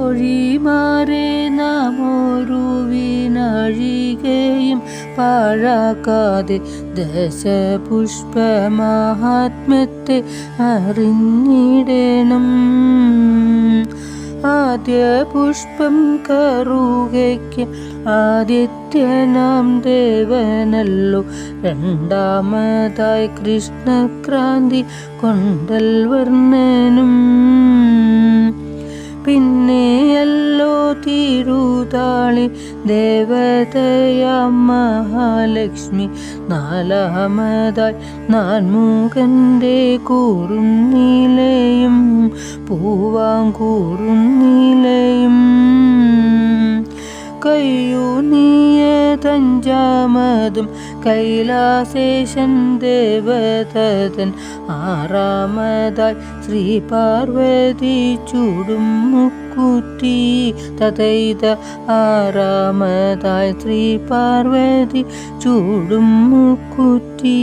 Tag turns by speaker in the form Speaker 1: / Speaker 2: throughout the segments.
Speaker 1: തോഴിമാരെ നാം ഒരു വിനാഴികയും പാഴാക്കാതെ ദശപുഷ്പ മഹാത്മ്യത്തെ അറിഞ്ഞിടണം. ആദ്യ പുഷ്പം കറുകയ്ക്ക് ആദിത്യനാം ദേവനല്ലോ. രണ്ടാമതായി കൃഷ്ണക്രാന്തി കൊണ്ടൽ വർണനും പിന്നെയല്ലോ തിരുതാളി ദേവതയ മഹാലക്ഷ്മി. നാലാമതായി നാൻമുഖന്റെ കയ്യൂ പൂവാങ്കൂറുന്നിലയും കയ്യൂന്നിയതഞ്ചാമതും കൈലാസേശൻ ദേവതൻ ആറാമതായി ശ്രീ പാർവതി ചൂടും മുക്കുറ്റി തഥൈത ആറാമതായി ശ്രീ പാർവതി ചൂടും മുക്കുറ്റി.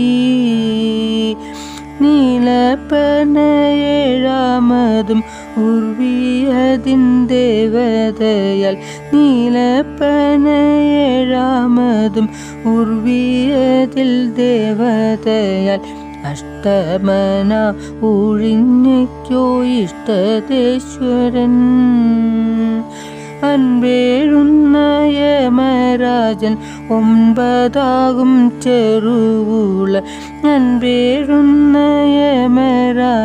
Speaker 1: നീലപ്പനയേഴാമതും ഉർവിയതിൻ ദേവതയാൽ നീലപ്പനയേഴാമതും ഉർവിയതിൽ ദേവതയാൽ അഷ്ടമന ഒഴിഞ്ഞയ്ക്കോ ഇഷ്ടദേശ്വരൻ അൻപേഴുന്ന യമരാജൻ ഒമ്പതാകും ചെറുവുള. അൻപേഴുന്ന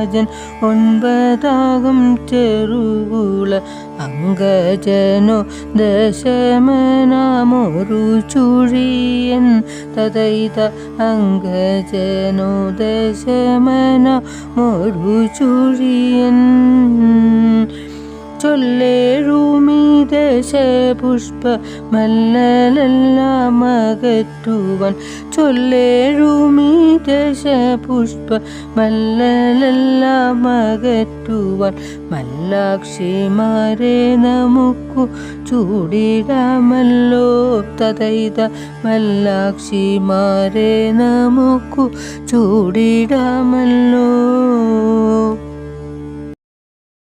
Speaker 1: യമരാജൻ ഒൻപതാകും ചെറുവുള. അങ്കജനോ ദശമനാമൊരു ചുഴിയൻ തഥൈത അങ്കജനോ ദശമനാമൊരു ചുഴിയൻ ചൊല്ലേഴുമീ ദശപുഷ്പ മല്ലലെല്ലാം അകറ്റുവാൻ ചൊല്ലേഴുമീ ദശപുഷ്പ മല്ലലെല്ലാം അകറ്റുവാൻ മല്ലാക്ഷിമാരെ നമുക്കു ചൂടിടാമല്ലോ. തഥൈത മല്ലാക്ഷിമാരെ നമുക്കു ചൂടിടാമല്ലോ